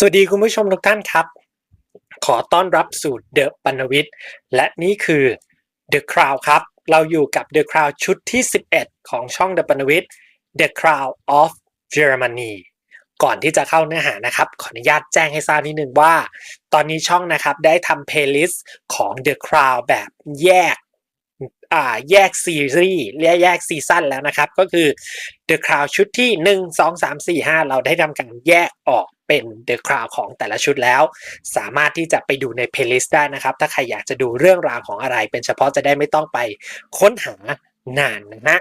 สวัสดีคุณผู้ชมทุกท่านครับ ขอต้อนรับสู่ The ปันวิทย์และนี่คือ The Crown ครับ เราอยู่กับ The Crown ชุดที่ 11 ของช่อง The ปันวิทย์ The Crown of Germany ก่อนที่จะเข้าเนื้อหานะครับ ขออนุญาตแจ้งให้ทราบนิดนึงว่า ตอนนี้ช่องนะครับได้ทำเพลย์ลิสต์ของ The Crown แบบแยกอ่าแยกซีรีส์และแยกซีซั่นแล้วนะครับ ก็คือ The Crown ชุดที่ 1 2 3 4 5 เราได้ทำการแยกออก เป็น The Crown ของแต่ละชุดแล้ว สามารถที่จะไปดูในเพลย์ลิสต์ได้นะครับ ถ้าใครอยากจะดูเรื่องราวของอะไร เป็นเฉพาะจะได้ไม่ต้องไปค้นหานานนะฮะ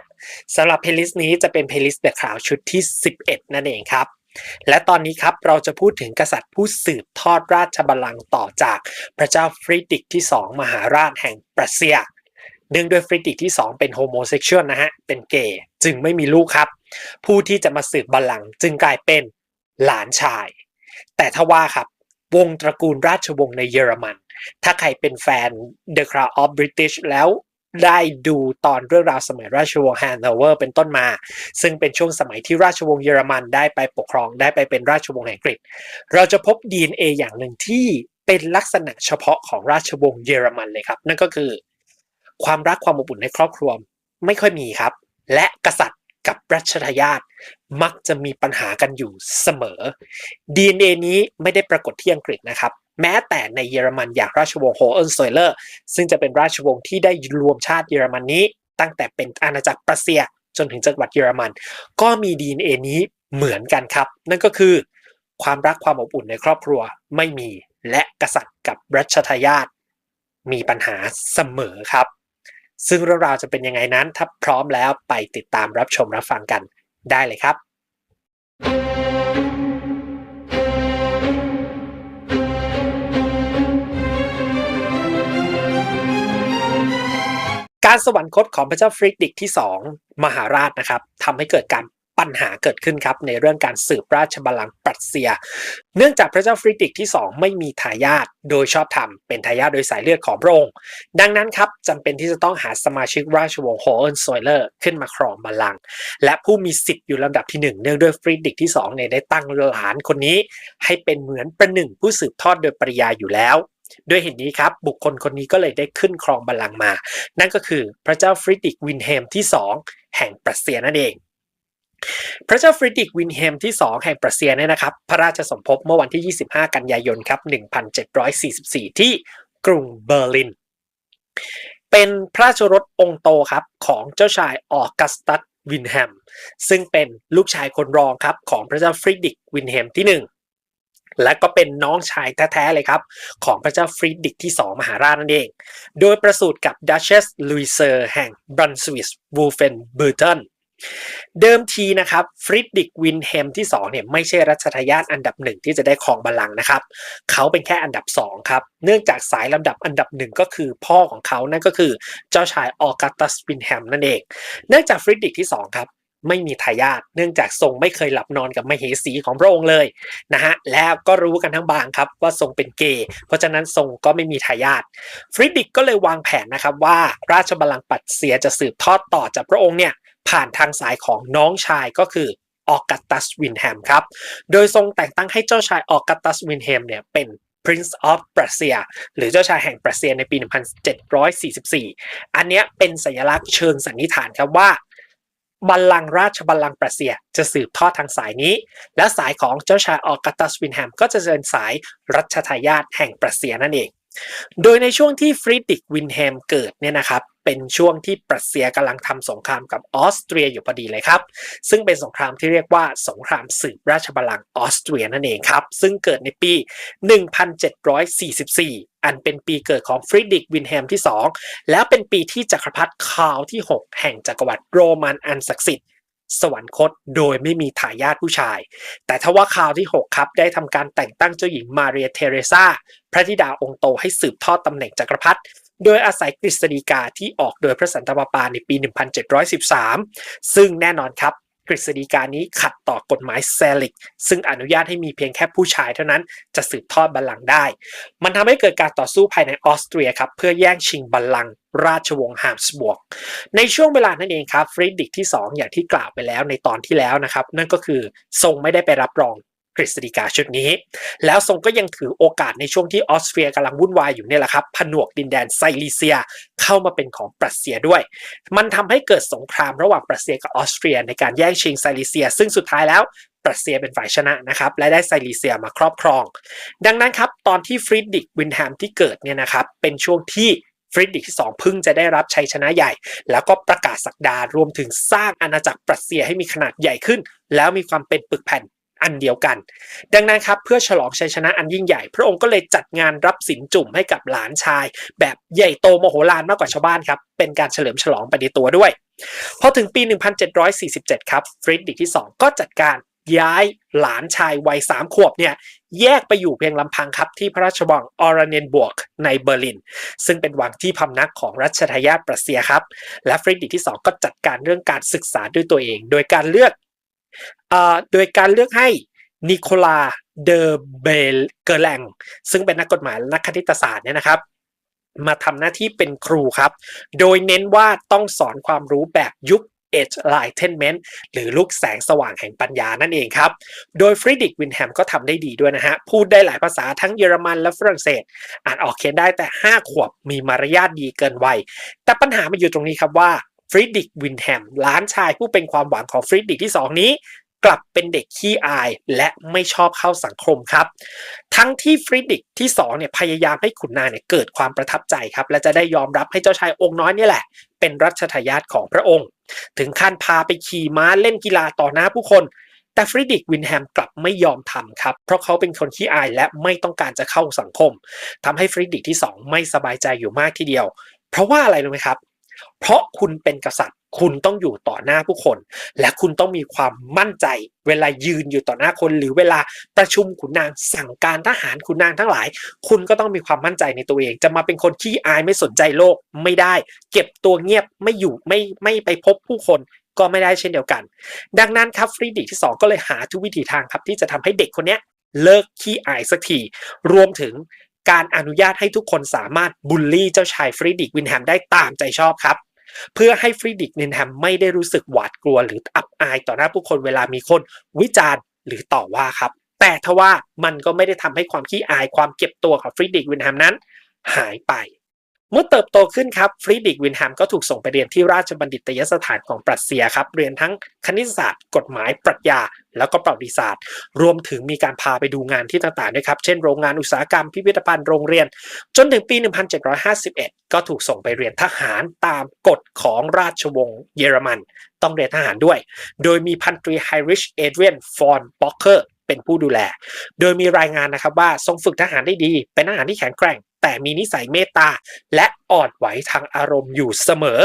สำหรับเพลย์ลิสต์นี้จะเป็นเพลย์ลิสต์ The Crown ชุดที่ 11 นั่นเองครับและตอนนี้ครับเราจะพูดถึงกษัตริย์ผู้สืบทอดราชบัลลังก์ต่อจากพระเจ้าฟริดริกที่ 2 มหาราชแห่งปรัสเซียเนื่องด้วยฟริดริกที่ 2 เป็นโฮโมเซ็กชวลนะฮะ เป็นเกย์จึงไม่มีลูกครับ ผู้ที่จะมาสืบบัลลังก์จึงกลายเป็นหลานชาย แต่ทว่าครับ วงตระกูลราชวงศ์ในเยอรมัน ถ้าใครเป็นแฟน The Crown of British แล้วได้ดูตอนเรื่องราวสมัยราชวงศ์แฮนโนเวอร์เป็นต้นมา ซึ่งเป็นช่วงสมัยที่ราชวงศ์เยอรมันได้ไปปกครองได้ไปเป็นราชวงศ์แห่งอังกฤษ เราจะพบ DNA อย่างหนึ่งที่เป็นลักษณะเฉพาะของราชวงศ์เยอรมันเลยครับ นั่นก็คือ ความรักความอบอุ่นในครอบครัวไม่ค่อยมีครับ และกษัตริย์ กับรัชทายาทมักจะมีปัญหากันอยู่เสมอ DNA นี้ไม่ได้ปรากฏที่อังกฤษนะครับ แม้แต่ในเยอรมันอย่างราชวงศ์โฮเอ็นสวยเลอร์ซึ่งจะเป็นราชวงศ์ที่ได้รวมชาติเยอรมันนี้ ตั้งแต่เป็นอาณาจักรปรัสเซียจนถึงจังหวัดเยอรมัน ก็มี DNA นี้เหมือนกันครับ นั่นก็คือ ความรักความอบอุ่นในครอบครัวไม่มีและกษัตริย์กับรัชทายาทมีปัญหาเสมอครับ ซึ่งเรื่องราวจะเป็นยังไงนั้น ถ้าพร้อมแล้วไปติดตามรับชมรับฟังกันได้เลยครับ การสวรรคตของพระเจ้าฟริดริกที่ 2 มหาราชนะครับทำให้เกิดการ ปัญหาเกิดขึ้นครับในเรื่องการสืบราชบัลลังก์ปรัสเซีย เนื่องจากพระเจ้าฟริดริกที่ 2 ไม่มีทายาทโดยชอบธรรมเป็นทายาทโดยสายเลือดของพระองค์ ดังนั้นครับจำเป็นที่จะต้องหาสมาชิกราชวงศ์โฮเอ็นซอยเลอร์ขึ้นมาครองบัลลังก์และผู้มีสิทธิ์อยู่ลำดับที่ 1 เนื่องด้วยฟริดริกที่2เนี่ยได้ตั้งหลานคนนี้ ให้เป็นเหมือนประหนึ่งผู้สืบทอดโดยปริยายอยู่แล้วด้วยเหตุนี้ครับ บุคคลคนนี้ก็เลยได้ขึ้นครองบัลลังก์มา นั่นก็คือพระเจ้าฟริดริกวินเฮมที่ 2 แห่งปรัสเซียนั่นเอง พระเจ้าฟริดริกวินเฮมที่ 2 แห่งปรัสเซียเนี่ยนะครับ พระราชสมภพเมื่อวันที่ 25 กันยายนครับ 1744 ที่กรุงเบอร์ลิน เป็นพระราชรถองค์โตครับของเจ้าชายออกัสตัสวินแฮม ซึ่งเป็นลูกชายคนรองครับของพระเจ้าฟริดริกวินเฮมที่ 1 และก็เป็นน้องชายแท้ๆเลยครับ ของพระเจ้าฟริดริกที่ 2 มหาราชนั่นเอง โดยประสูติกับดัชเชสลุยเซอร์แห่งบรันสวิสวูเฟนเบอร์ตัน เดิมทีนะครับฟริดริกวินเฮมที่2เนี่ยไม่ใช่รัชทายาทอันดับหนึ่งที่จะได้ครองบัลลังก์นะครับ เขาเป็นแค่อันดับ2ครับเนื่องจากสายลำดับอันดับหนึ่งก็คือพ่อของเขานั่นก็คือเจ้าชายออกัสตัสวินแฮมนั่นเอง เนื่องจากฟริดริกที่2ครับไม่มีทายาทเนื่องจากทรงไม่เคยหลับนอนกับมเหสีของพระองค์เลยนะฮะแล้วก็รู้กันทั้งบางครับว่าทรงเป็นเกย์เพราะฉะนั้นทรงก็ไม่มีทายาทฟริดริกก็เลยวางแผนนะครับว่าราชบัลลังก์ปัตเซียจะสืบทอดต่อจากพระองค์เนี่ย ผ่านทางสายของน้องชายก็คือออกัตัสวินแฮมครับ โดยทรงแต่งตั้งให้เจ้าชายออกัตัสวินแฮมเนี่ยเป็น Prince of Prussia หรือเจ้าชายแห่งปรัสเซียในปี 1744 อันนี้เป็นสัญลักษณ์เชิงสันนิษฐานครับว่าบัลลังก์ราชบัลลังก์ปรัสเซียจะสืบทอดทางสายนี้ และสายของเจ้าชายออกัตัสวินแฮมก็จะเป็นสายรัชทายาทแห่งปรัสเซียนั่นเอง โดยในช่วงที่ฟริดริกวินแฮมเกิดเนี่ยนะครับเป็นช่วงที่ปรัสเซียกำลังทำสงครามกับออสเตรียอยู่พอดีเลยครับ ซึ่งเป็นสงครามที่เรียกว่าสงครามสืบราชบัลลังก์ออสเตรียนั่นเองครับ ซึ่งเกิดในปี 1744 อันเป็นปีเกิดของฟริดริกวินแฮมที่ 2 แล้วเป็นปีที่จักรพรรดิคาร์ลที่ 6 แห่งจักรวรรดิโรมันอันศักดิ์สิทธิ์ สวรรคตโดยไม่มีทายาทผู้ชาย แต่ทว่าคราวที่ 6 ครับได้ทำการแต่งตั้งเจ้าหญิงมาเรียเทเรซาพระธิดาองค์โตให้สืบทอดตำแหน่งจักรพรรดิโดยอาศัยกฤษฎีกาที่ออกโดยพระสันตะปาปาในปี 1713 ซึ่งแน่นอนครับ กฤษฎีกานี้ขัดต่อกฎหมายแซลิก ซึ่งอนุญาตให้มีเพียงแค่ผู้ชายเท่านั้นจะสืบทอดบัลลังก์ได้ มันทำให้เกิดการต่อสู้ภายในออสเตรียครับเพื่อแย่งชิงบัลลังก์ราชวงศ์ฮาบสบวก ในช่วงเวลานั้นเองครับฟรีดริกที่ 2 อย่างที่กล่าวไปแล้วในตอนที่แล้วนะครับ นั่นก็คือทรงไม่ได้ไปรับรอง กฤษฎีกาชุดนี้ แล้วทรงก็ยังถือโอกาสในช่วงที่ออสเตรียกำลังวุ่นวายอยู่เนี่ยแหละครับผนวกดินแดนไซลีเซียเข้ามาเป็นของปรัสเซียด้วย มันทำให้เกิดสงครามระหว่างปรัสเซียกับออสเตรียในการแย่งชิงไซลีเซีย ซึ่งสุดท้ายแล้วปรัสเซียเป็นฝ่ายชนะนะครับ และได้ไซลีเซียมาครอบครอง ดังนั้นครับ ตอนที่ฟริดดิกวินแฮมที่เกิดเนี่ยนะครับ เป็นช่วงที่ฟริดดิกที่ 2 พึ่งจะได้รับชัยชนะใหญ่ แล้วก็ประกาศสักดารวมถึงสร้างอาณาจักรปรัสเซียให้มีขนาดใหญ่ขึ้น แล้วมีความเป็นปึกแผ่น อันเดียวกัน ดังนั้นครับเพื่อฉลองชัยชนะอันยิ่งใหญ่ พระองค์ก็เลยจัดงานรับสินจุ่มให้กับหลานชาย แบบใหญ่โตโมโหลานมากกว่าชาวบ้านครับ เป็นการเฉลิมฉลองไปในตัวด้วย พอถึงปี 1747 ครับฟริดดิกที่ 2 ก็จัดการย้ายหลานชายวัยสามขวบเนี่ยแยกไปอยู่เพียงลำพังครับที่พระราชวังออร์เนนบวกในเบอร์ลิน ซึ่งเป็นวังที่พำนักของรัชทายาทปรัสเซียครับ และฟริดดิกที่ 2 ก็จัดการเรื่องการศึกษาด้วยตัวเอง โดยการเลือก โดยการเลือกให้นิโคลาเดอเบลเกอร์แลงซึ่งเป็นนักกฎหมายและนักคณิตศาสตร์เนี่ยนะครับ มาทำหน้าที่เป็นครูครับ โดยเน้นว่าต้องสอนความรู้แบบยุค Edge Enlightenment หรือลูกแสงสว่างแห่งปัญญานั่นเองครับ โดยฟริดิกวินแฮมก็ทำได้ดีด้วยนะฮะ พูดได้หลายภาษาทั้งเยอรมันและฝรั่งเศส อ่านออกเขียนได้แต่ 5 ขวบมีมารยาทดีเกินวัย แต่ปัญหามาอยู่ตรงนี้ครับว่า ฟริดิกวินแฮมล้านชายผู้เป็นความหวังของฟริดิกที่ 2 นี้ กลับเป็นเด็กขี้อายและไม่ชอบเข้าสังคมครับ ทั้งที่ฟริดิกที่2เนี่ยพยายามให้ขุนนางเนี่ยเกิดความประทับใจครับ และจะได้ยอมรับให้เจ้าชายองค์น้อยนี่แหละ เป็นรัชทายาทของพระองค์ ถึงขั้นพาไปขี่ม้าเล่นกีฬาต่อหน้าผู้คนแต่ฟริดิกวินแฮมกลับไม่ยอมทำครับ เพราะเขาเป็นคนขี้อายและไม่ต้องการจะเข้าสังคมทำให้ฟริดิกที่ 2 ไม่สบายใจอยู่มากทีเดียว เพราะว่าอะไรรู้ไหมครับ เพราะคุณเป็นกษัตริย์ คุณต้องอยู่ต่อหน้าผู้คน และคุณต้องมีความมั่นใจ เวลายืนอยู่ต่อหน้าคน หรือเวลาประชุมขุนนางสั่งการทหารขุนนางทั้งหลาย คุณก็ต้องมีความมั่นใจในตัวเอง จะมาเป็นคนขี้อายไม่สนใจโลกไม่ได้ เก็บตัวเงียบไม่อยู่ไม่ไม่ไปพบผู้คนก็ไม่ได้เช่นเดียวกัน ดังนั้นครับฟรีดิที่ 2 ก็เลยหาทุกวิถีทางครับที่จะทำให้เด็กคนนี้เลิกขี้อายสักที รวมถึง การอนุญาตให้ทุกคนสามารถบูลลี่เจ้าชายฟรีดิกวินแฮมได้ตามใจชอบครับ เพื่อให้ฟรีดิกวินแฮมไม่ได้รู้สึกหวาดกลัวหรืออับอายต่อหน้าผู้คนเวลามีคนวิจารณ์หรือต่อว่าครับ แต่ทว่ามันก็ไม่ได้ทำให้ความขี้อายความเก็บตัวของฟรีดิกวินแฮมนั้น หายไป เมื่อเติบโตขึ้นครับฟรีดิกวินแฮมก็ถูกส่งไปเรียนที่ราชบัณฑิตยสถานของปรัสเซียครับ เรียนทั้งคณิตศาสตร์ กฎหมายปรัชญา แล้วก็ประวัติศาสตร์ รวมถึงมีการพาไปดูงานที่ต่างๆด้วยครับ เช่นโรงงานอุตสาหกรรมพิพิธภัณฑ์โรงเรียน จนถึงปี 1751 ก็ถูกส่งไปเรียนทหารตามกฎของราชวงศ์เยอรมัน ต้องเรียนทหารด้วย โดยมีพันตรีไฮริชเอเดรียนฟอนบ็อกเกอร์เป็นผู้ดูแล โดยมีรายงานนะครับว่าทรงฝึกทหารได้ดี เป็นทหารที่แข็งแกร่ง แต่มีนิสัยเมตตาและอ่อนไหวทางอารมณ์อยู่เสมอ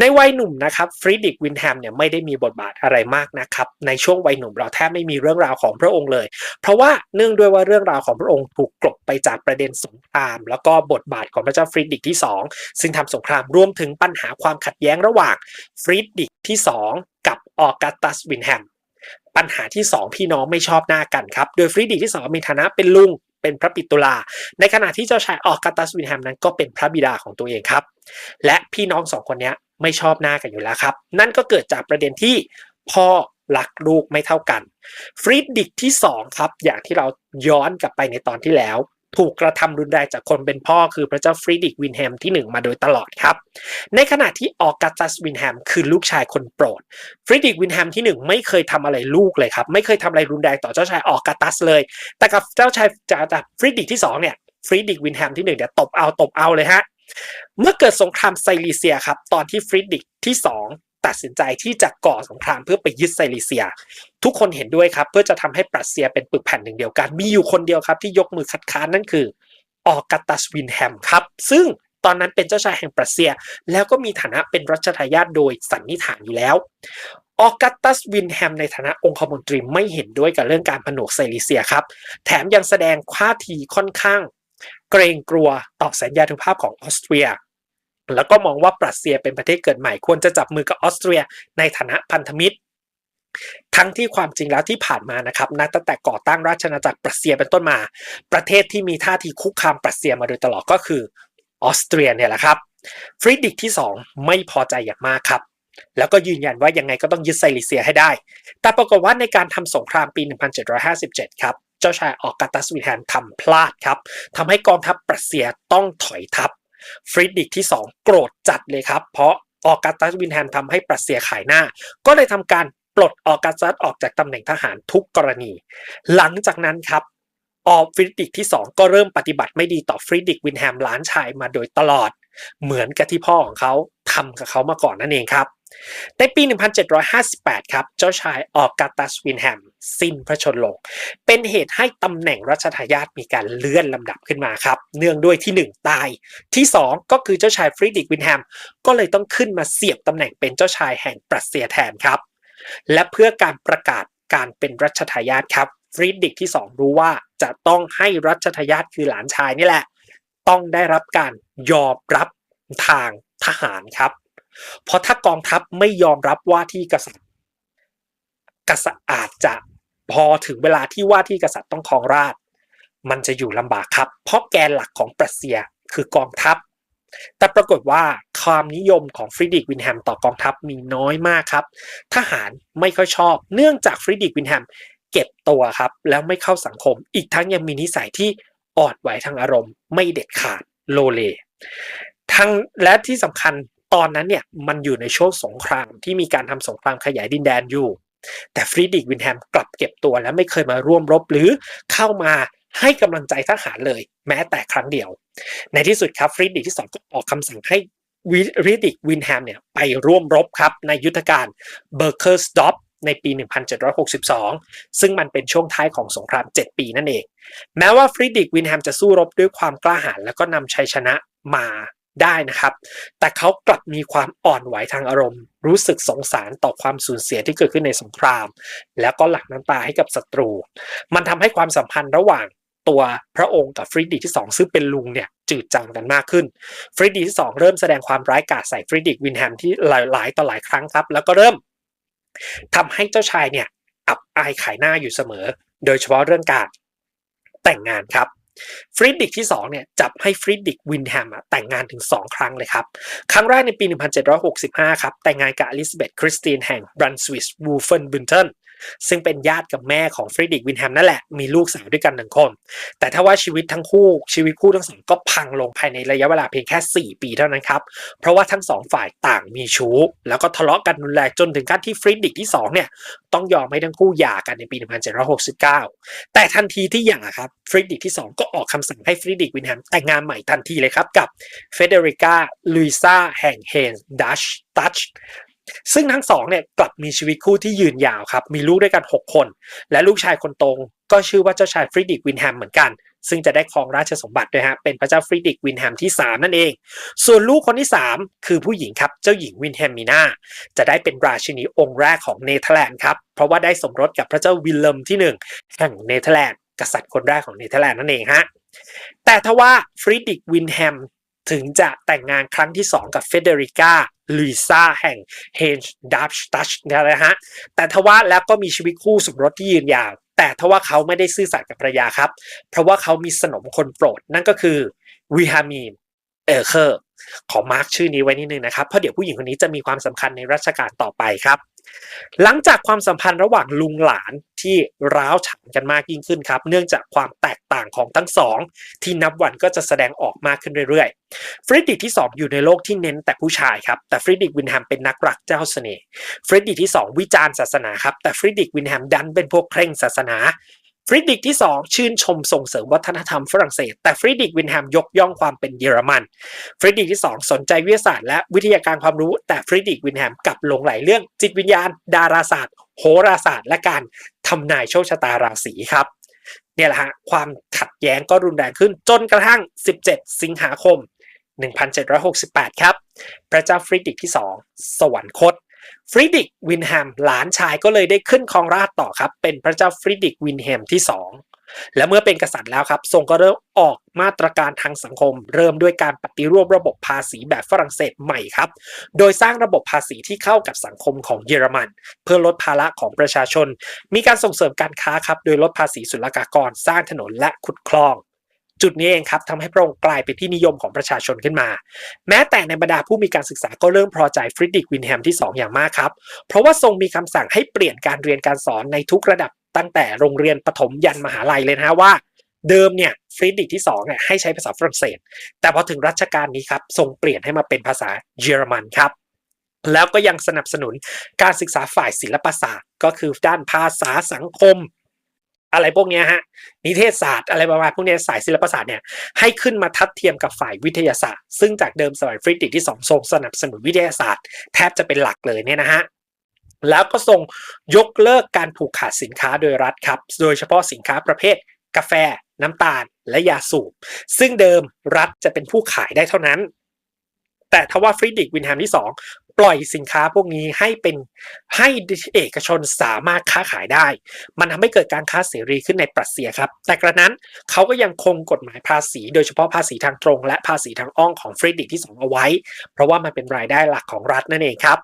ในวัยหนุ่มนะครับฟรีดิกวินแฮมเนี่ยไม่ได้มีบทบาทอะไรมากนะครับในช่วงวัยหนุ่มเราแทบไม่มีเรื่องราวของพระองค์เลย เพราะว่าเนื่องด้วยว่าเรื่องราวของพระองค์ถูกกลบไปจากประเด็นสงคราม แล้วก็บทบาทของพระเจ้าฟรีดิกที่ 2 ซึ่งทำสงครามรวมถึงปัญหาความขัดแย้งระหว่างฟรีดิกที่ 2 กับออกัสตัสวินแฮมปัญหาที่ 2 พี่น้องไม่ชอบหน้ากันครับ โดยฟรีดิกที่ 2 มีฐานะเป็นลุง เป็นพระปิตุลา ในขณะที่เจ้าชายออกัสตัสวินแฮมนั้นก็เป็นพระบิดาของตัวเองครับ และพี่น้องสองคนนี้ไม่ชอบหน้ากันอยู่แล้วครับ นั่นก็เกิดจากประเด็นที่พ่อรักลูกไม่เท่ากัน ฟรีดิกที่2ครับอย่างที่เราย้อนกลับไปในตอนที่แล้ว ถูกกระทำรุนแรงจากคนเป็นพ่อคือพระเจ้าฟรีดิกวินแฮมที่ 1 มาโดยตลอดครับ ในขณะที่ออกัสตัสวินแฮมคือลูกชายคนโปรดฟรีดิกวินแฮมที่ 1 ไม่เคยทำอะไรลูกเลยครับ ไม่เคยทำอะไรรุนแรงต่อเจ้าชายออกัสตัสเลย แต่กับเจ้าชายจากฟรีดิกที่2เนี่ยฟรีดิกวินแฮมที่1เนี่ยตบเอาตบเอาเลยฮะเมื่อเกิดสงครามไซลีเซียครับตอนที่ฟริดริกที่ 2 ตัดสินใจที่จะก่อสงครามเพื่อไปยึดไซลีเซีย ทุกคนเห็นด้วยครับ เพื่อจะทำให้ปรัสเซียเป็นปึกแผ่นหนึ่งเดียวกัน มีอยู่คนเดียวครับที่ยกมือคัดค้านนั่นคือออกัสตัสวินแฮมครับ ซึ่งตอนนั้นเป็นเจ้าชายแห่งปรัสเซีย แล้วก็มีฐานะเป็นรัชทายาทโดยสันนิษฐานอยู่แล้วออกัสตัสวินแฮมในฐานะองคมนตรีไม่เห็นด้วยกับเรื่องการผนวกไซลีเซียครับ แถมยังแสดงท่าทีค่อนข้าง เกรงกลัวต่อสัญญานุภาพของออสเตรีย แล้วก็มองว่าปรัสเซียเป็นประเทศเกิดใหม่ควรจะจับมือกับออสเตรียในฐานะพันธมิตร ทั้งที่ความจริงแล้วที่ผ่านมานะครับนับตั้งแต่ก่อตั้งราชอาณาจักรปรัสเซียเป็นต้นมา ประเทศที่มีท่าทีคุกคามปรัสเซียมาโดยตลอดก็คือออสเตรียเนี่ยแหละครับฟริดริกที่ 2 ไม่พอใจอย่างมากครับ แล้วก็ยืนยันว่ายังไงก็ต้องยึดไซลิเซียให้ได้ แต่ปรากฏว่าในการทำสงครามปี 1757 ครับ เจ้าชายออกัสตัสวินแฮมทำพลาดครับทำให้กองทัพปรัสเซียต้องถอยทัพ ฟริดดิกที่ 2 โกรธจัดเลยครับ เพราะออกัสตัสวินแฮมทำให้ปรัสเซียขายหน้า ก็เลยทำการปลดออกัสตัสออกจากตำแหน่งทหารทุกกรณี หลังจากนั้นครับออฟริดิกที่ 2 ก็เริ่มปฏิบัติไม่ดีต่อฟริดิกวินแฮมหลานชายมาโดยตลอด เหมือนกับที่พ่อของเขา ทำกับเขามาก่อนนั่นเองครับ ในปี 1758 ครับ เจ้าชายออกัสตัสวินแฮม สิ้นพระชนลง เป็นเหตุให้ตำแหน่งรัชทายาทมีการเลื่อนลำดับขึ้นมาครับ เนื่องด้วยที่ 1 ตาย ที่ 2 ก็คือเจ้าชายฟริดริกวินแฮม ก็เลยต้องขึ้นมาเสียบตำแหน่งเป็นเจ้าชายแห่งปรัสเซียแทนครับ และเพื่อการประกาศการเป็นรัชทายาทครับฟริดริกที่ 2 รู้ว่าจะต้องให้รัชทายาทคือหลานชายนี่แหละ ต้องได้รับการยอมรับทาง ทหารครับ เพราะถ้ากองทัพไม่ยอมรับว่าที่กษัตริย์ กษัตริย์อาจจะพอถึงเวลาที่ว่าที่กษัตริย์ต้องครองราชย์มันจะอยู่ลำบากครับ เพราะแกนหลักของปรัสเซียคือกองทัพ แต่ปรากฏว่าความนิยมของฟริดริกวินแฮมต่อกองทัพมีน้อยมากครับ ทหารไม่ค่อยชอบ เนื่องจากฟริดริกวินแฮมเก็บตัวครับ แล้วไม่เข้าสังคม อีกทั้งยังมีนิสัยที่อ่อนไหวทางอารมณ์ ไม่เด็ดขาดโลเล ทั้งและที่สำคัญตอนนั้นเนี่ยมันอยู่ในช่วงสงครามที่มีการทำสงครามขยายดินแดนอยู่ แต่ฟรีดริกวินแฮมกลับเก็บตัวและไม่เคยมาร่วมรบหรือเข้ามาให้กำลังใจทหารเลย แม้แต่ครั้งเดียว ในที่สุดครับฟรีดริกที่สองก็ออกคำสั่งให้วิริดิกวินแฮมเนี่ยไปร่วมรบครับในยุทธการเบอร์เกอร์สตอปในปี 1762 ซึ่งมันเป็นช่วงท้ายของสงคราม 7 ปีนั่นเอง แม้ว่าฟรีดริกวินแฮมจะสู้รบด้วยความกล้าหาญแล้วก็นำชัยชนะมา ได้นะครับ แต่เขากลับมีความอ่อนไหวทางอารมณ์ รู้สึกสงสารต่อความสูญเสียที่เกิดขึ้นในสงคราม แล้วก็หลั่งน้ำตาให้กับศัตรู มันทำให้ความสัมพันธ์ระหว่างตัวพระองค์กับฟริดริกที่ 2 ซึ่งเป็นลุงเนี่ยจืดจางกันมากขึ้น ฟริดริกที่ 2 เริ่มแสดงความร้ายกาจใส่ฟริดริกวินแฮมที่หลายๆต่อหลายครั้งครับ แล้วก็เริ่มทำให้เจ้าชายเนี่ยอับอายขายหน้าอยู่เสมอ โดยเฉพาะเรื่องการแต่งงานครับ ฟริดริกที่2เนี่ยจับให้ฟริดริกวินแฮมแต่งงานถึง 2 ครั้งเลยครับ ครั้งแรกในปี 1765 ครับ แต่งงานกับอลิซาเบธคริสตินแห่งบรันสวิสวูเฟนบุนเทน ซึ่งเป็นญาติกับแม่ของฟริดริกวินแฮมนั่นแหละมีลูกสาวด้วยกันหนึ่งคน แต่ถ้าว่าชีวิตทั้งคู่ชีวิตคู่ทั้งสองก็พังลงภายในระยะเวลาเพียงแค่ 4 ปีเท่านั้นครับ เพราะว่าทั้งสองฝ่ายต่างมีชู้ แล้วก็ทะเลาะกันรุนแรงจนถึงขั้นที่ฟริดริกที่2เนี่ยต้องยอมให้ทั้งคู่หย่ากันในปี 1769 แต่ทันทีที่หย่าครับฟริดริกที่ 2 ก็ออกคำสั่งให้ฟริดริกวินแฮมแต่งงานใหม่ทันทีเลยครับกับเฟเดริกาลุยซาแห่งเฮนดัชตัช ซึ่งทั้งสองเนี่ยกลับมีชีวิตคู่ที่ยืนยาวครับ มีลูกด้วยกัน 6 คน และลูกชายคนโตก็ชื่อว่าเจ้าชายฟริดริกวินแฮมเหมือนกัน ซึ่งจะได้ครองราชสมบัติด้วยฮะเป็นพระเจ้าฟริดริกวินแฮมที่ 3 นั่นเอง ส่วนลูกคนที่ 3 คือผู้หญิงครับ เจ้าหญิงวินแฮมมีนาจะได้เป็นราชินีองค์แรกของเนเธอร์แลนด์ครับเพราะว่าได้สมรสกับพระเจ้าวิลเลมที่ 1 แห่งเนเธอร์แลนด์กษัตริย์คนแรกของเนเธอร์แลนด์นั่นเองฮะแต่ทว่าฟริดริกวินแฮมถึงจะแต่งงานครั้งที่ 2 กับเฟเดริกา ลุยซาแห่งเฮนดับตัชนะฮะแต่ทว่าแล้วก็มีชีวิตคู่สมรสที่ยืนยาว แต่ทว่าเขาไม่ได้ซื่อสัตย์กับภรรยาครับ เพราะว่าเขามีสนมคนโปรดนั่นก็คือวิฮามีน เออเคอร์ขอมาร์กชื่อนี้ไว้นิดนึงนะครับ เพราะเดี๋ยวผู้หญิงคนนี้จะมีความสำคัญในรัชกาลต่อไปครับ หลังจากความสัมพันธ์ระหว่างลุงหลานที่ร้าวฉานกันมากยิ่งขึ้นครับ เนื่องจากความแตกต่างของทั้งสอง ที่นับวันก็จะแสดงออกมากขึ้นเรื่อยๆ ฟริดริกที่ 2 อยู่ในโลกที่เน้นแต่ผู้ชายครับ แต่ฟริดริกวินแฮมเป็นนักรักเจ้าเสน่ห์ ฟริดริกที่ 2 วิจารณ์ศาสนาครับ แต่ฟริดริกวินแฮมดันเป็นพวกเคร่งศาสนา ฟริดริกที่ 2 ชื่นชมส่งเสริมวัฒนธรรมฝรั่งเศส แต่ฟริดริกวินแฮมยกย่องความเป็นเยอรมัน ฟริดริกที่ 2 สนใจวิทยาศาสตร์และวิทยาการความรู้ แต่ฟริดริกวินแฮมกลับหลงไหลเรื่องจิตวิญญาณ ดาราศาสตร์ โหราศาสตร์และการทำนายโชคชะตาราศีครับเนี่ยแหละฮะความขัดแย้งก็รุนแรงขึ้นจนกระทั่ง 17 สิงหาคม 1768 ครับ พระเจ้าฟริดริกที่ 2 สวรรคต ฟริดริกวินแฮมหลานชายก็เลยได้ขึ้นครองราชต่อครับ เป็นพระเจ้าฟริดริกวินแฮมที่2และเมื่อเป็นกษัตริย์แล้วครับ ทรงก็เริ่มออกมาตรการทางสังคม เริ่มด้วยการปฏิรูประบบภาษีแบบฝรั่งเศสใหม่ครับ โดยสร้างระบบภาษีที่เข้ากับสังคมของเยอรมัน เพื่อลดภาระของประชาชน มีการส่งเสริมการค้าครับ โดยลดภาษีศุลกากร สร้างถนนและขุดคลอง จุดนี้เองครับทำให้พระองค์กลายเป็นที่นิยมของประชาชนขึ้นมา แม้แต่ในบรรดาผู้มีการศึกษาก็เริ่มพอใจฟริดริกวินแฮมที่ 2 อย่างมากครับ เพราะว่าทรงมีคำสั่งให้เปลี่ยนการเรียนการสอนในทุกระดับตั้งแต่โรงเรียนประถมยันมหาลัยเลยนะฮะว่า เดิมเนี่ยฟริดริกที่2เนี่ยให้ใช้ภาษาฝรั่งเศส แต่พอถึงรัชกาลนี้ครับทรงเปลี่ยนให้มาเป็นภาษาเยอรมันครับแล้วก็ยังสนับสนุนการศึกษาฝ่ายศิลปศาสตร์ ก็คือด้านภาษาสังคม อะไรพวกนี้ฮะนิเทศศาสตร์อะไรประมาณพวกนี้สายศิลปศาสตร์เนี่ยให้ขึ้นมาทัดเทียมกับฝ่ายวิทยาศาสตร์ ซึ่งจากเดิมสมัยฟริดริกที่สองทรงสนับสนุนวิทยาศาสตร์ แทบจะเป็นหลักเลยเนี่ยนะฮะแล้วก็ทรงยกเลิกการผูกขาดสินค้าโดยรัฐครับ โดยเฉพาะสินค้าประเภท กาแฟ น้ำตาล และยาสูบ ซึ่งเดิมรัฐจะเป็นผู้ขายได้เท่านั้น แต่ทว่าฟรีดริกวินแฮมที่ 2 ปล่อยสินค้าพวกนี้ให้เป็นให้เอกชนสามารถค้าขายได้ มันทำให้เกิดการค้าเสรีขึ้นในปรัสเซียครับ แต่กระนั้นเขาก็ยังคงกฎหมายภาษี โดยเฉพาะภาษีทางตรง และภาษีทางอ้อมของฟรีดริกที่ 2 เอาไว้ เพราะว่ามันเป็นรายได้หลักของรัฐนั่นเองครับ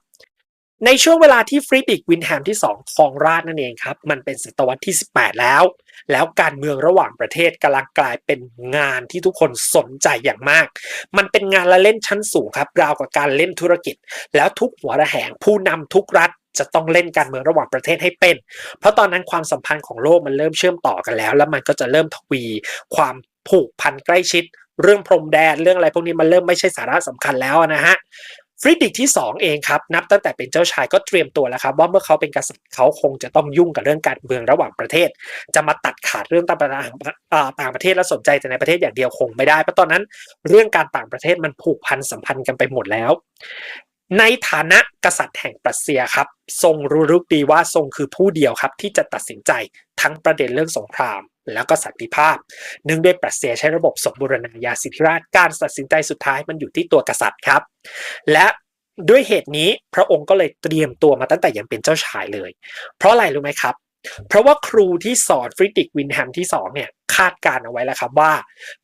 ในช่วงเวลาที่ฟริดริกวินแฮมที่ 2 ครองราชนั่นเองครับ มันเป็นศตวรรษที่ 18 แล้ว แล้วการเมืองระหว่างประเทศกำลังกลายเป็นงานที่ทุกคนสนใจอย่างมาก มันเป็นงานละเล่นชั้นสูงครับ ราวกับการเล่นธุรกิจ แล้วทุกหัวระแหงผู้นำทุกรัฐจะต้องเล่นการเมืองระหว่างประเทศให้เป็น เพราะตอนนั้นความสัมพันธ์ของโลกมันเริ่มเชื่อมต่อกันแล้ว แล้วมันก็จะเริ่มทวี ความผูกพันใกล้ชิด เรื่องพรมแดนเรื่องอะไรพวกนี้มันเริ่มไม่ใช่สาระสำคัญแล้วนะฮะ ฟริดริกที่ 2 เองครับนับตั้งแต่เป็นเจ้าชายก็เตรียมตัวแล้วครับว่าเมื่อเขาเป็นกษัตริย์เขาคงจะต้องยุ่งกับเรื่องการเมืองระหว่างประเทศ จะมาตัดขาดเรื่องต่างประเทศต่างประเทศแล้วสนใจแต่ในประเทศอย่างเดียวคงไม่ได้เพราะตอนนั้นเรื่องการต่างประเทศมันผูกพันสัมพันธ์กันไปหมดแล้ว ในฐานะกษัตริย์แห่งปรัสเซียครับ ทรงรู้ลึกดีว่าทรงคือผู้เดียวครับที่จะตัดสินใจทั้งประเด็นเรื่องสงคราม แล้วก็สันติภาพเนื่องด้วยปรัสเซียใช้ระบบสมบูรณาญาสิทธิราชการตัดสินใจสุดท้ายมันอยู่ที่ตัวกษัตริย์ครับ และด้วยเหตุนี้พระองค์ก็เลยเตรียมตัวมาตั้งแต่ยังเป็นเจ้าชายเลย เพราะอะไรรู้ไหมครับ เพราะว่าครูที่สอนฟริดริกวินแฮมที่2เนี่ยคาดการเอาไว้แล้วครับว่า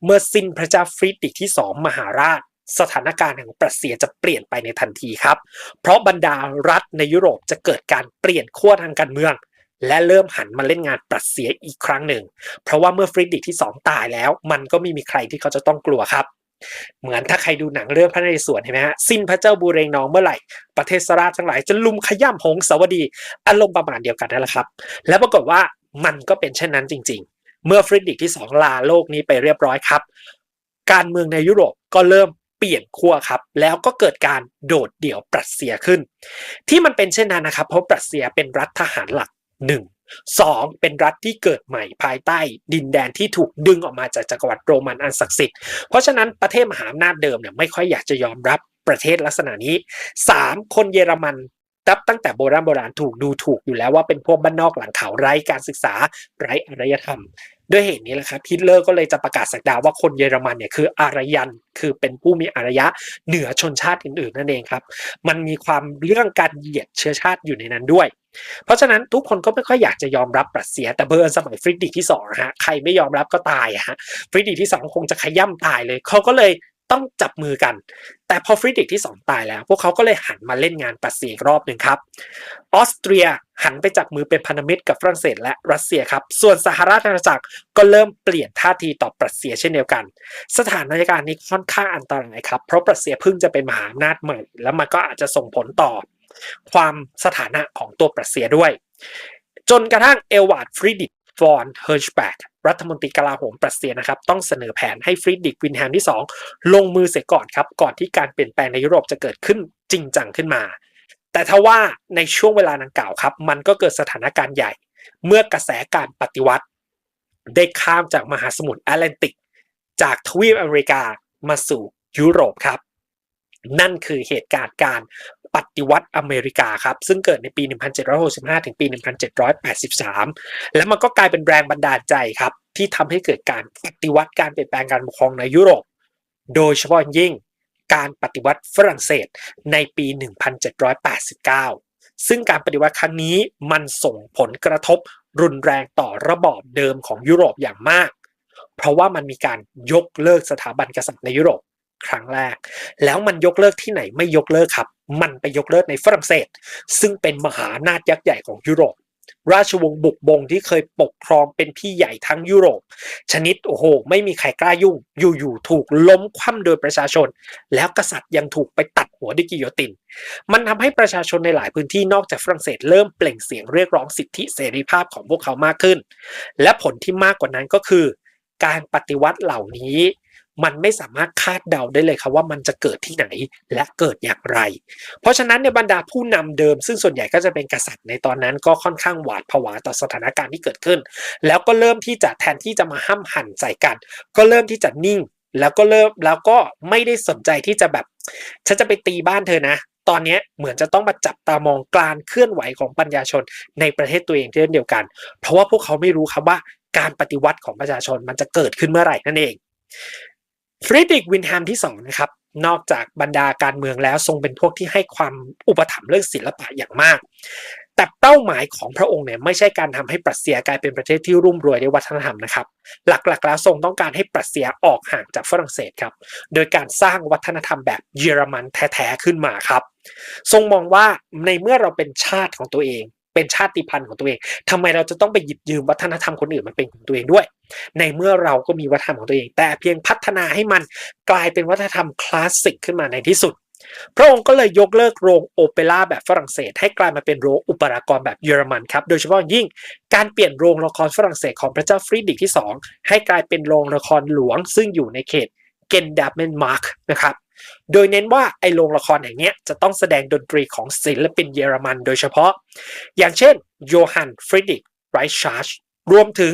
เมื่อสิ้นพระเจ้าฟริดริกที่2มหาราช สถานการณ์ของปรัสเซียจะเปลี่ยนไปในทันทีครับ เพราะบรรดารัฐในยุโรปจะเกิดการเปลี่ยนขั้วทางการเมือง และเริ่มหันมาเล่นงานปรัสเซียอีกครั้งหนึ่ง เพราะว่าเมื่อฟริดริกที่ 2 ตายแล้ว มันก็ไม่มีใครที่เขาจะต้องกลัวครับ เหมือนถ้าใครดูหนังเรื่องพระนเรศวรเห็นไหมฮะสิ้นพระเจ้าบูเรงนองเมื่อไหร่ ประเทศสราชทั้งหลายจะลุมขย่ำหงสาวดี อารมณ์ประมาณเดียวกันนั่นแหละครับ แล้วปรากฏว่ามันก็เป็นเช่นนั้นจริง ๆ เมื่อฟริดริกที่สองลาโลกนี้ไปเรียบร้อยครับ การเมืองในยุโรปก็เริ่มเปลี่ยนขั้วครับ แล้วก็เกิดการโดดเดี่ยวปรัสเซียขึ้น ที่มันเป็นเช่นนั้นนะครับ เพราะปรัสเซียเป็นรัฐทหารหลัก หนึ่งสองเป็นรัฐที่เกิดใหม่ภายใต้ดินแดนที่ถูกดึงออกมาจากจักรวรรดิโรมันอันศักดิ์สิทธิ์ เพราะฉะนั้นประเทศมหาอำนาจเดิมเนี่ยไม่ค่อยอยากจะยอมรับประเทศลักษณะนี้ 3. คนเยอรมันนับตั้งแต่โบราณโบราณถูกดูถูกอยู่แล้วว่าเป็นพวกบ้านนอกหลังเขาไร้การศึกษาไร้อารยธรรม ด้วยเหตุนี้แหละครับฮิตเลอร์ก็เลยจะประกาศสักดาว่าคนเยอรมันเนี่ยคืออารยันคือเป็นผู้มีอารยะเหนือชนชาติอื่นๆนั่นเองครับ มันมีความเรื่องการเหยียดเชื้อชาติอยู่ในนั้นด้วย เพราะฉะนั้นทุกคนก็ไม่ค่อยอยากจะยอมรับปรัสเซีย แต่เบอร์สมัยฟริดดิกที่สองฮะใครไม่ยอมรับก็ตายฮะฟริดดิกที่สองคงจะขย่ำตายเลยเขาก็เลย ต้องจับมือกัน แต่พอฟริดริกที่สองตายแล้ว พวกเขาก็เลยหันมาเล่นงานปรัสเซียอีกรอบหนึ่งครับออสเตรียหันไปจับมือเป็นพันธมิตรกับฝรั่งเศสและรัสเซียครับ ส่วนสหราชอาณาจักรก็เริ่มเปลี่ยนท่าทีต่อปรัสเซียเช่นเดียวกัน สถานการณ์นี้ค่อนข้างอันตรายครับ เพราะปรัสเซียเพิ่งจะเป็นมหาอำนาจใหม่ แล้วมันก็อาจจะส่งผลต่อ ความสถานะของตัวปรัสเซียด้วย จนกระทั่งเอลวาร์ดฟริดริก ฟอนเฮิร์ชแบกรัฐมนตรีกลาโหมปรัสเซียนะครับ ต้องเสนอแผนให้ฟริดริกวินแฮมที่ 2 ลงมือเสียก่อนครับ ก่อนที่การเปลี่ยนแปลงในยุโรปจะเกิดขึ้นจริงจังขึ้นมา แต่ทว่าในช่วงเวลาดังกล่าวครับ มันก็เกิดสถานการณ์ใหญ่ เมื่อกระแสการปฏิวัติ ได้ข้ามจากมหาสมุทรแอตแลนติก จากทวีปอเมริกามาสู่ยุโรปครับ นั่นคือเหตุการณ์การปฏิวัติอเมริกาครับ ซึ่งเกิดในปี 1765 ถึงปี 1783 แล้วมันก็กลายเป็นแรงบันดาลใจครับ ที่ทำให้เกิดการปฏิวัติการเปลี่ยนแปลงการปกครองในยุโรป โดยเฉพาะยิ่งการปฏิวัติฝรั่งเศสในปี 1789 ซึ่งการปฏิวัติครั้งนี้มันส่งผลกระทบรุนแรงต่อระบอบเดิมของยุโรปอย่างมาก เพราะว่ามันมีการยกเลิกสถาบันกษัตริย์ในยุโรป ครั้งแรก แล้วมันยกเลิกที่ไหนไม่ยกเลิกครับ มันไปยกเลิกในฝรั่งเศส ซึ่งเป็นมหาอำนาจยักษ์ใหญ่ของยุโรป ราชวงศ์บุกบงที่เคยปกครองเป็นพี่ใหญ่ทั้งยุโรป ชนิดโอ้โห ไม่มีใครกล้ายุ่ง อยู่ๆถูกล้มคว่ำโดยประชาชน แล้วกษัตริย์ยังถูกไปตัดหัวด้วยกิโยติน มันทำให้ประชาชนในหลายพื้นที่นอกจากฝรั่งเศสเริ่มเปล่งเสียงเรียกร้องสิทธิเสรีภาพของพวกเขามากขึ้น และผลที่มากกว่านั้นก็คือ การปฏิวัติเหล่านี้ มันไม่สามารถคาดเดาได้เลยครับว่ามันจะเกิดที่ไหนและเกิดอย่างไร เพราะฉะนั้นในบรรดาผู้นำเดิม ซึ่งส่วนใหญ่ก็จะเป็นกษัตริย์ในตอนนั้นก็ค่อนข้างหวาดผวาต่อสถานการณ์ที่เกิดขึ้น แล้วก็เริ่มที่จะแทนที่จะมาห้ามหันใส่กัน ก็เริ่มที่จะนิ่ง แล้วก็เริ่มแล้วก็ไม่ได้สนใจที่จะแบบฉันจะไปตีบ้านเธอนะตอนนี้เหมือนจะต้องมาจับตามองการเคลื่อนไหวของปัญญาชนในประเทศตัวเองเช่นเดียวกัน เพราะว่าพวกเขาไม่รู้ครับว่าการปฏิวัติของประชาชนมันจะเกิดขึ้นเมื่อไหร่นั่นเอง ฟริดริกวินแฮมที่สองนะครับนอกจากบรรดาการเมืองแล้วทรงเป็นพวกที่ให้ความอุปถัมภ์เรื่องศิลปะอย่างมาก แต่เป้าหมายของพระองค์เนี่ยไม่ใช่การทำให้ปรัสเซียกลายเป็นประเทศที่รุ่มรวยในวัฒนธรรมนะครับ หลักๆ แล้วทรงต้องการให้ปรัสเซียออกห่างจากฝรั่งเศสครับ โดยการสร้างวัฒนธรรมแบบเยอรมันแท้ๆขึ้นมาครับ ทรงมองว่าในเมื่อเราเป็นชาติของตัวเอง เป็นชาติพันธุ์ของตัวเองทำไมเราจะต้องไปหยิบยืมวัฒนธรรมคนอื่นมาเป็นของตัวเองด้วย ในเมื่อเราก็มีวัฒนธรรมของตัวเอง แต่เพียงพัฒนาให้มันกลายเป็นวัฒนธรรมคลาสสิกขึ้นมาในที่สุด พระองค์ก็เลยยกเลิกโรงโอเปร่าแบบฝรั่งเศส ให้กลายมาเป็นโรงอุปรากรแบบเยอรมันครับ โดยเฉพาะยิ่งการเปลี่ยนโรงละครฝรั่งเศสของพระเจ้าฟรีดริกที่ 2 ให้กลายเป็นโรงละครหลวง ซึ่งอยู่ในเขตเกนดาเมนมาร์กนะครับ โดยเน้นว่าไอโรงละครแห่งนี้จะต้องแสดงดนตรีของศิลปินเยอรมันโดยเฉพาะ อย่างเช่นโยฮันฟริดริกไรชาร์ชรวมถึง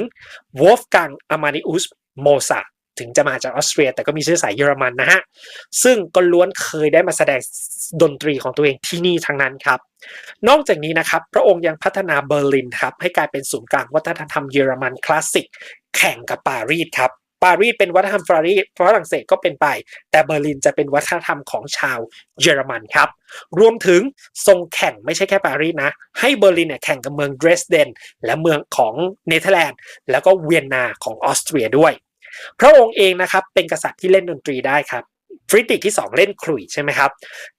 วอฟกังอามานิอุสโมซาถึงจะมาจากออสเตรีย แต่ก็มีเชื้อสายเยอรมันนะฮะ ซึ่งก็ล้วนเคยได้มาแสดงดนตรีของตัวเองที่นี่ทั้งนั้นครับ นอกจากนี้นะครับ พระองค์ยังพัฒนาเบอร์ลินครับ ให้กลายเป็นศูนย์กลางวัฒนธรรมเยอรมันคลาสสิก แข่งกับปารีสครับ ปารีสเป็นวัฒนธรรมฟารีสฝรั่งเศสก็เป็นไป แต่เบอร์ลินจะเป็นวัฒนธรรมของชาวเยอรมันครับ รวมถึงทรงแข่งไม่ใช่แค่ปารีสนะ ให้เบอร์ลินเนี่ยแข่งกับเมืองเดรสเดนและเมืองของเนเธอร์แลนด์ แล้วก็เวียนนาของออสเตรียด้วย พระองค์เองนะครับเป็นกษัตริย์ที่เล่นดนตรีได้ครับฟริดริกที่ 2 เล่นขลุยใช่ไหมครับ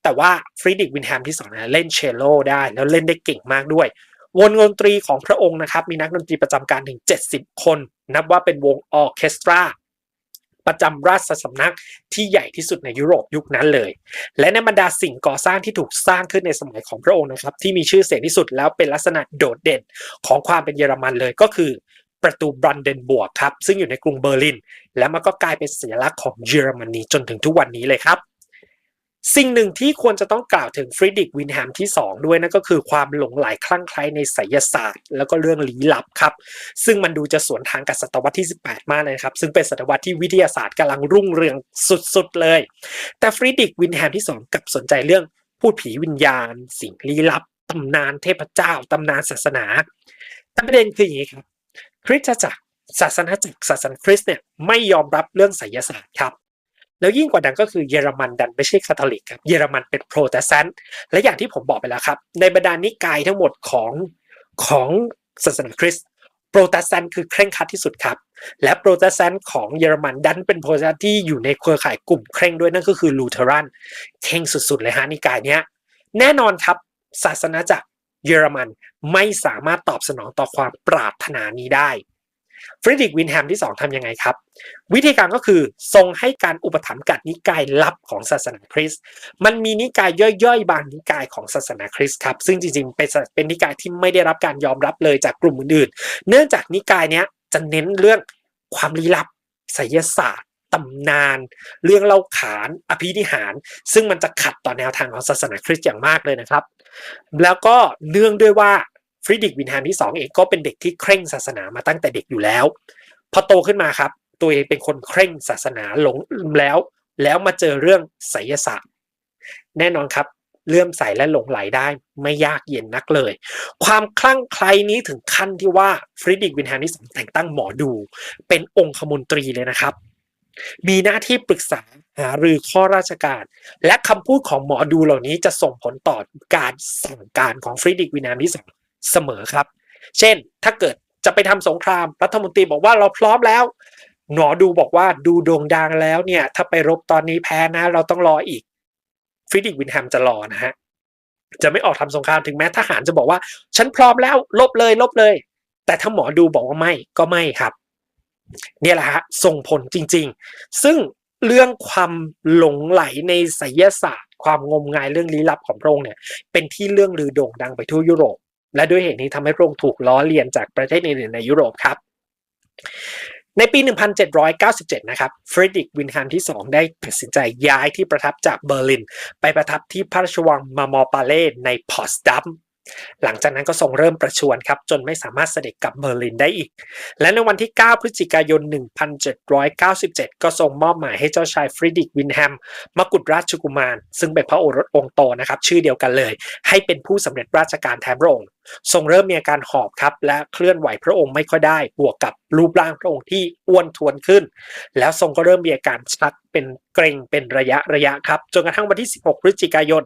แต่ว่าฟริดริกวินแฮมที่2นะเล่นเชลโลได้แล้วเล่นได้เก่งมากด้วย วงดนตรีของพระองค์นะครับ มีนักดนตรีประจำการถึง 70 คน นับว่าเป็นวงออเคสตราประจำราชสำนักที่ใหญ่ที่สุดในยุโรปยุคนั้นเลย และในบรรดาสิ่งก่อสร้างที่ถูกสร้างขึ้นในสมัยของพระองค์นะครับ ที่มีชื่อเสียงที่สุดแล้วเป็นลักษณะโดดเด่นของความเป็นเยอรมันเลยก็คือประตูบรันเดนบวกครับ ซึ่งอยู่ในกรุงเบอร์ลิน และมันก็กลายเป็นสัญลักษณ์ของเยอรมนีจนถึงทุกวันนี้เลยครับ สิ่งหนึ่งที่ควรจะต้องกล่าวถึงฟริดริกวินแฮมที่ 2 ด้วยนั่นก็คือความหลงไหลคลั่งไคล้ในไสยศาสตร์ แล้วก็เรื่องลี้ลับครับ ซึ่งมันดูจะสวนทางกับศตวรรษที่ 18 มากเลยครับ ซึ่งเป็นศตวรรษที่วิทยาศาสตร์กำลังรุ่งเรืองสุดๆเลย แต่ฟริดริกวินแฮมที่ 2กับสนใจเรื่องพูดผีวิญญาณ สิ่งลี้ลับตำนานเทพเจ้าตำนานศาสนาแต่ประเด็นคืออย่างนี้ครับคริสตจักรศาสนาจักรศาสนาคริสต์เนี่ยไม่ยอมรับเรื่องไสยศาสตร์ครับ แล้วยิ่งกว่านั้นก็คือเยอรมันดันไม่ใช่คาทอลิกครับเยอรมันเป็นโปรเตสแตนต์และอย่างที่ผมบอกไปแล้วครับ ในบรรดานิกายทั้งหมดของของศาสนาคริสต์โปรเตสแตนต์คือเคร่งครัดที่สุดครับ และโปรเตสแตนต์ของเยอรมันดันเป็นโปรเตสแตนต์ที่อยู่ในเครือข่ายกลุ่มเคร่งด้วยนั่นก็คือลูเทอรันเคร่งสุดๆเลยฮะนิกายเนี้ยแน่นอนครับ ศาสนาจักรเยอรมันไม่สามารถตอบสนองต่อความปรารถนานี้ได้ ฟริดริกวินแฮมที่ 2ทำยังไงครับ วิธีการก็คือทรงให้การอุปถัมภ์กับนิกายลับของศาสนาคริสต์มันมีนิกายย่อยๆ บางนิกายของศาสนาคริสต์ครับซึ่งจริงๆเป็นเป็นนิกายที่ไม่ได้รับการยอมรับเลยจากกลุ่มอื่นๆ เนื่องจากนิกายเนี้ยจะเน้นเรื่องความลี้ลับไสยศาสตร์ตำนาน เรื่องเล่าขาน อภินิหาร ซึ่งมันจะขัดต่อแนวทางของศาสนาคริสต์อย่างมากเลยนะครับ แล้วก็เนื่องด้วยว่า ฟริดริกวินแฮมที่2เองก็เป็นเด็กที่เคร่งศาสนามาตั้งแต่เด็กอยู่แล้ว พอโตขึ้นมาครับ ตัวเองเป็นคนเคร่งศาสนาหลงแล้ว แล้วมาเจอเรื่องไสยศาสตร์ แน่นอนครับเลื่อมใสและหลงไหลได้ไม่ยากเย็นนักเลย ความคลั่งไคล้นี้ถึงขั้นที่ว่าฟริดริกวินแฮมที่สองแต่งตั้งหมอดู เป็นองคมนตรีเลยนะครับ มีหน้าที่ปรึกษาหารือข้อราชการ และคำพูดของหมอดูเหล่านี้จะส่งผลต่อการสั่งการของฟริดริกวินแฮมที่สอง เสมอครับ เช่นถ้าเกิดจะไปทำสงครามรัฐมนตรีบอกว่าเราพร้อมแล้วหมอดูบอกว่าดูดวงดังแล้วเนี่ย ถ้าไปรบตอนนี้แพ้นะ เราต้องรออีกฟริดิกวินแฮมจะรอนะฮะจะไม่ออกทำสงครามถึงแม้ทหารจะบอกว่า ฉันพร้อมแล้วลบเลยลบเลย แต่ถ้าหมอดูบอกว่าไม่ก็ไม่ครับ เนี่ยแหละฮะส่งผลจริง ๆ ซึ่งเรื่องความหลงไหลในไสยศาสตร์ ความงมงายเรื่องลี้ลับของพระองค์เนี่ย เป็นที่เรื่องลือโด่งดังไปทั่วยุโรป และด้วยเหตุนี้ทำให้พระองค์ถูกล้อเลียนจากประเทศอื่นๆในยุโรปครับในปี 1797 นะครับ เฟรดริกวินแฮมที่ 2 ได้ตัดสินใจย้ายที่ประทับจากเบอร์ลิน ไปประทับที่พระราชวังมามอปาเล่ในพอสดัมหลังจากนั้นก็ทรงเริ่มประชวรครับ จนไม่สามารถเสด็จกลับเบอร์ลินได้อีก และในวันที่ 9 พฤศจิกายน 1797 ก็ทรงมอบหมายให้เจ้าชายฟริดริกวินแฮมมกุฎราชกุมาร ซึ่งเป็นพระโอรสองค์โตนะครับ ชื่อเดียวกันเลย ให้เป็นผู้สำเร็จราชการแทนพระองค์ ทรงเริ่มมีอาการหอบครับ และเคลื่อนไหวพระองค์ไม่ค่อยได้ บวกกับรูปร่างพระองค์ที่อ้วนทวนขึ้น แล้วทรงก็เริ่มมีอาการชักเป็นเกรงเป็นระยะระยะครับ จนกระทั่งวันที่ 16 พฤศจิกายน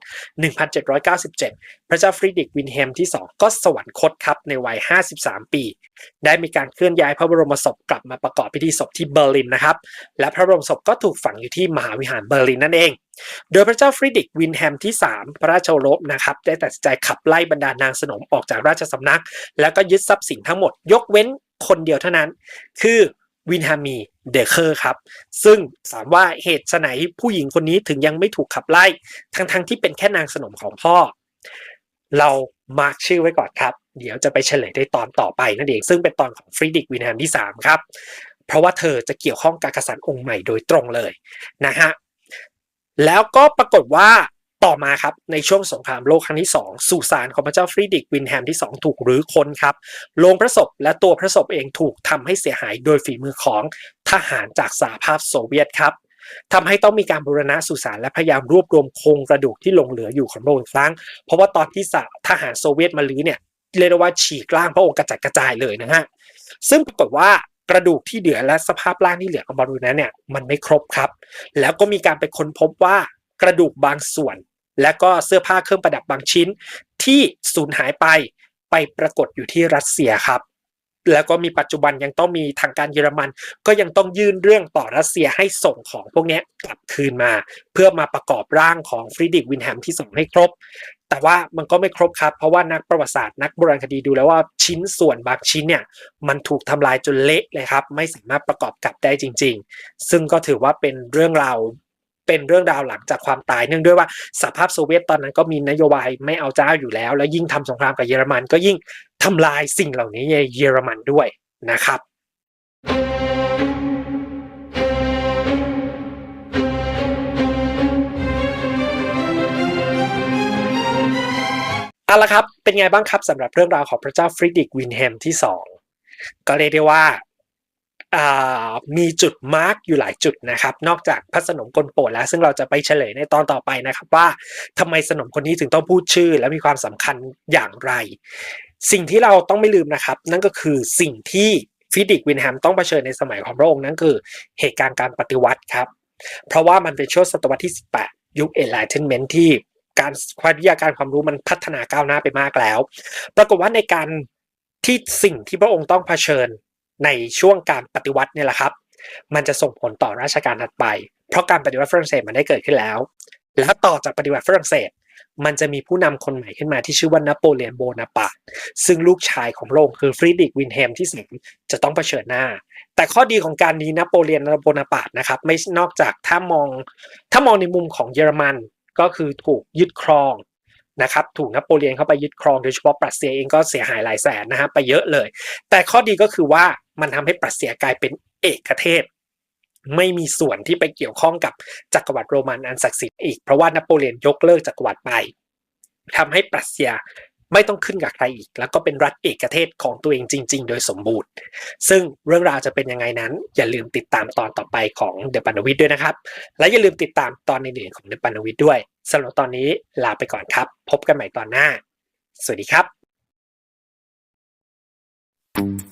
1797 พระเจ้าฟริดริกวินแฮมที่ 2 ก็สวรรคตครับในวัย 53 ปี ได้มีการเคลื่อนย้ายพระบรมศพกลับมาประกอบพิธีศพที่เบอร์ลินนะครับ และพระบรมศพก็ถูกฝังอยู่ที่มหาวิหารเบอร์ลินนั่นเอง โดยพระเจ้าฟริดริกวินแฮมที่ 3 พระราชโอรสนะครับได้ตัดสินใจขับไล่บรรดานางสนมออกจากราชสำนัก แล้วก็ยึดทรัพย์สินทั้งหมด ยกเว้นคนเดียวเท่านั้น คือวินฮามีเดเคอร์ครับ ซึ่งถามว่าเหตุไหนผู้หญิงคนนี้ถึงยังไม่ถูกขับไล่ ทั้งๆทที่เป็นแค่นางสนมของพ่อ เรามาร์กชื่อไว้ก่อนครับ เดี๋ยวจะไปเฉลยในตอนต่อไปนั่นเอง ซึ่งเป็นตอนของฟริดริกวินแฮมที่ 3 ครับ เพราะว่าเธอจะเกี่ยวข้องกับกษัตริย์องค์ใหม่โดยตรงเลยนะฮะ แล้วก็ปรากฏว่าต่อมาครับในช่วงสงครามโลกครั้งที่ 2 สุสานของพระเจ้าฟรีดริกวินแฮมที่ 2 ถูกรื้อค้นครับโลงพระศพและตัวพระศพเองถูกทำให้เสียหายโดยฝีมือของทหารจากสหภาพโซเวียตครับทำให้ต้องมีการบูรณะสุสานและพยายามรวบรวมโครงกระดูกที่หลงเหลืออยู่ของพระองค์ครั้ง เพราะว่าตอนที่ทหารโซเวียตมาลื้อเนี่ยเรียกว่าฉีกร่างพระองค์กระจัดกระจายเลยนะฮะซึ่งปรากฏว่า กระดูกที่เหลือและสภาพร่างที่เหลือของบารูนั้นเนี่ยมันไม่ครบครับ แล้วก็มีการไปค้นพบว่ากระดูกบางส่วน และก็เสื้อผ้าเครื่องประดับบางชิ้น ที่สูญหายไปไปปรากฏอยู่ที่รัสเซียครับ แล้วก็มีปัจจุบันยังต้องมีทางการเยอรมัน ก็ยังต้องยื่นเรื่องต่อรัสเซียให้ส่งของพวกนี้กลับคืนมา เพื่อมาประกอบร่างของฟรีดริกวินแฮมที่ส่งให้ครบ แต่ว่ามันก็ไม่ครบครับ เพราะว่านักประวัติศาสตร์นักโบราณคดีดูแล้วว่าชิ้นส่วนบางชิ้นเนี่ยมันถูกทำลายจนเละเลยครับ ไม่สามารถประกอบกลับได้จริง ๆ ซึ่งก็ถือว่าเป็นเรื่องราวเป็นเรื่องราวหลังจากความตายเนื่องด้วยว่าสหภาพโซเวียตตอนนั้นก็มีนโยบายไม่เอาเจ้าอยู่แล้ว แล้วยิ่งทำสงครามกับเยอรมัน ก็ยิ่งทำลายสิ่งเหล่านี้ในเยอรมันด้วยนะครับ เอาละครับ เป็นไงบ้างครับสำหรับเรื่องราวของพระเจ้าฟริดริกวินแฮมที่สองก็เรียกได้ว่ามีจุดมาร์กอยู่หลายจุดนะครับ นอกจากพระสนมกลโปรดแล้ว ซึ่งเราจะไปเฉลยในตอนต่อไปนะครับ ว่าทำไมสนมคนนี้ถึงต้องพูดชื่อ และมีความสำคัญอย่างไร สิ่งที่เราต้องไม่ลืมนะครับ นั่นก็คือสิ่งที่ฟิดิกวินแฮมต้องเผชิญในสมัยของพระองค์นั่นคือเหตุการณ์การปฏิวัติครับ เพราะว่ามันเป็นช่วงศตวรรษที่ 18 ยุค Enlightenment ที่ การความวิทยาการความรู้มันพัฒนาก้าวหน้าไปมากแล้ว ปรากฏว่าในการที่สิ่งที่พระองค์ต้องเผชิญในช่วงการปฏิวัติเนี่ยแหละครับ มันจะส่งผลต่อราชการถัดไป เพราะการปฏิวัติฝรั่งเศสมันได้เกิดขึ้นแล้ว แล้วต่อจากปฏิวัติฝรั่งเศส มันจะมีผู้นำคนใหม่ขึ้นมาที่ชื่อว่านโปเลียนโบนาปาร์ตซึ่งลูกชายของพระองค์คือฟรีดริกวินแฮมที่สามจะต้องเผชิญหน้า แต่ข้อดีของการนี้นโปเลียนโบนาปาร์ตนะครับ ไม่นอกจากถ้ามองถ้ามองในมุมของเยอรมัน ก็คือถูกยึดครองนะครับถูกนโปเลียนเข้าไปยึดครองโดยเฉพาะปรัสเซียเองก็เสียหายหลายแสนนะฮะไปเยอะเลย แต่ข้อดีก็คือว่ามันทำให้ปรัสเซียกลายเป็นเอกเทศ ไม่มีส่วนที่ไปเกี่ยวข้องกับจักรวรรดิโรมันอันศักดิ์สิทธิ์อีกเพราะว่านโปเลียนยกเลิกจักรวรรดิไปทำให้ปรัสเซีย ไม่ต้องขึ้นกับใครอีก แล้วก็เป็นรัฐเอกเทศของตัวเองจริง ๆ โดยสมบูรณ์ ซึ่งเรื่องราวจะเป็นยังไงนั้น อย่าลืมติดตามตอนต่อไปของเดอะปานวิทด้วยนะครับ และอย่าลืมติดตามตอนอื่นของเดอะปานวิทด้วยสำหรับตอนนี้ลาไปก่อนครับ พบกันใหม่ตอนหน้า สวัสดีครับ thank you